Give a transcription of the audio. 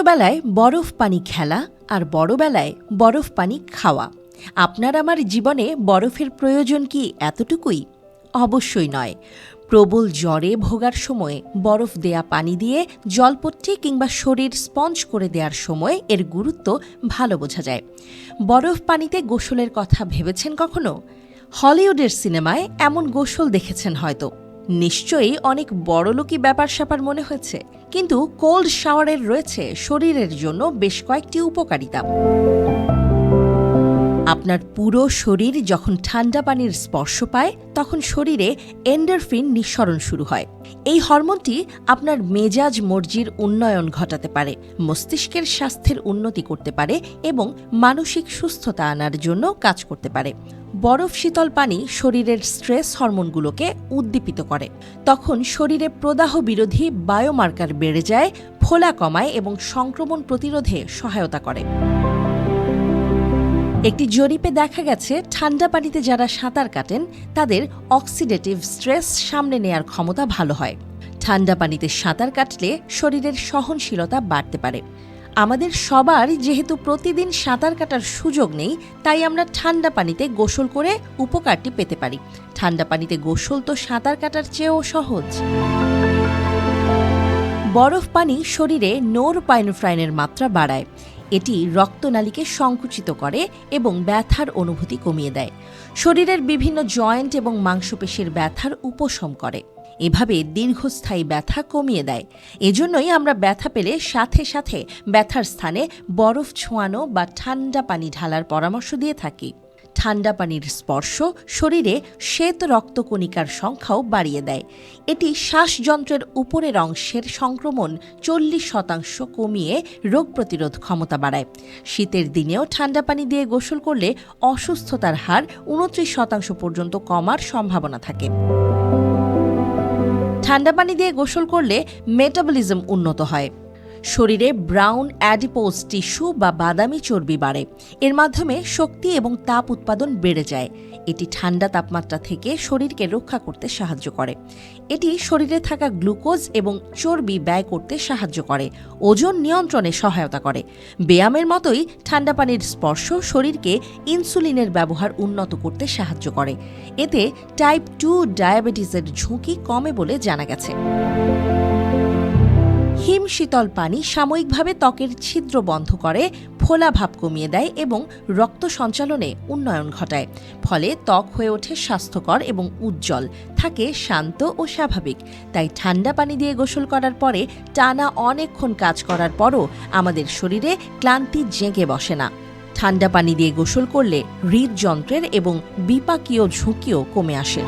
ছোটবেলায় বরফ পানি খেলা আর বড়বেলায় বরফ পানি খাওয়া। আপনার আমার জীবনে বরফের প্রয়োজন কি এতটুকুই? অবশ্যই নয়। প্রবল জ্বরে ভোগার সময়ে বরফ দেয়া পানি দিয়ে জলপট্টি কিংবা শরীর স্পঞ্জ করে দেওয়ার সময় এর গুরুত্ব ভালো বোঝা যায়। বরফ পানিতে গোসলের কথা ভেবেছেন কখনো? হলিউডের সিনেমায় এমন গোসল দেখেছেন হয়তো। নিশ্চয়ই অনেক বড়লোকি ব্যাপার স্যাপার মনে হয়েছে। কিন্তু কোল্ড শাওয়ারের রয়েছে, শরীরের জন্য বেশ কয়েকটি উপকারিতা। আপনার পুরো শরীর যখন ঠান্ডা পানির স্পর্শ পায়, তখন শরীরে এন্ডারফিন নিঃসরণ শুরু হয়। এই হরমোনটি আপনার মেজাজ মর্জির উন্নয়ন ঘটাতে পারে, মস্তিষ্কের স্বাস্থ্যের উন্নতি করতে পারে এবং মানসিক সুস্থতা আনার জন্য কাজ করতে পারে। বরফ শীতল পানি শরীরের স্ট্রেস হরমোনগুলোকে উদ্দীপিত করে। তখন শরীরে প্রদাহ বিরোধী বায়োমার্কার বেড়ে যায়, ফোলা কমায় এবং সংক্রমণ প্রতিরোধে সহায়তা করে। একটি জরিপে দেখা গেছে, ঠান্ডা পানিতে যারা সাঁতার কাটেন, তাদের অক্সিডেটিভ স্ট্রেস সামনে নেয়ার ক্ষমতা ভালো হয়। ঠান্ডা পানিতে সাঁতার কাটলে শরীরের সহনশীলতা বাড়তে পারে। আমাদের সবার যেহেতু প্রতিদিন সাঁতার কাটার সুযোগ নেই, তাই আমরা ঠান্ডা পানিতে গোসল করে উপকারটি পেতে পারি। ঠান্ডা পানিতে গোসল তো সাঁতার কাটার চেয়েও সহজ। বরফ পানি শরীরে নোর পাইনোফ্রাইনের মাত্রা বাড়ায়। এটি রক্তনালীকে সংকুচিত করে এবং ব্যথার অনুভূতি কমিয়ে দেয়। শরীরের বিভিন্ন জয়েন্ট এবং মাংসপেশির ব্যথার উপশম করে। এভাবে দীর্ঘস্থায়ী ব্যথা কমিয়ে দেয়। এজন্যই আমরা ব্যথা পেলে সাথে সাথে ব্যথার স্থানে বরফ ছোঁয়ানো বা ঠান্ডা পানি ঢালার পরামর্শ দিয়ে থাকি। ঠান্ডা পানির স্পর্শ শরীরে শ্বেত রক্তকণিকার সংখ্যাও বাড়িয়ে দেয়। এটি শ্বাসযন্ত্রের উপরের অংশের সংক্রমণ চল্লিশ শতাংশ কমিয়ে রোগ প্রতিরোধ ক্ষমতা বাড়ায়। শীতের দিনেও ঠান্ডা পানি দিয়ে গোসল করলে অসুস্থতার হার উনত্রিশ শতাংশ পর্যন্ত কমার সম্ভাবনা থাকে। ঠান্ডা পানি দিয়ে গোসল করলে মেটাবলিজম উন্নত হয়। শরীরে ব্রাউন অ্যাডিপোজ টিস্যু বা বাদামি চর্বি বাড়ে। এর মাধ্যমে শক্তি এবং তাপ উৎপাদন বেড়ে যায়। এটি ঠান্ডা তাপমাত্রা থেকে শরীরকে রক্ষা করতে সাহায্য করে। এটি শরীরে থাকা গ্লুকোজ এবং চর্বি ব্যয় করতে সাহায্য করে। ওজন নিয়ন্ত্রণে সহায়তা করে। ব্যায়ামের মতোই ঠান্ডা পানির স্পর্শ শরীরকে ইনসুলিনের ব্যবহার উন্নত করতে সাহায্য করে। এতে টাইপ টু ডায়াবেটিসের ঝুঁকি কমে বলে জানা গেছে। হিম শীতল পানি সাময়িকভাবে ত্বকের ছিদ্র বন্ধ করে, ফোলা ভাব কমিয়ে দেয় এবং রক্ত সঞ্চালনে উন্নয়ন ঘটায়। ফলে ত্বক হয়ে ওঠে স্বাস্থ্যকর এবং উজ্জ্বল, থাকে শান্ত ও স্বাভাবিক। তাই ঠান্ডা পানি দিয়ে গোসল করার পরে টানা অনেকক্ষণ কাজ করার পরও আমাদের শরীরে ক্লান্তি জেঁকে বসে না। ঠান্ডা পানি দিয়ে গোসল করলে হৃদযন্ত্রের এবং বিপাকীয় ঝুঁকিও কমে আসে।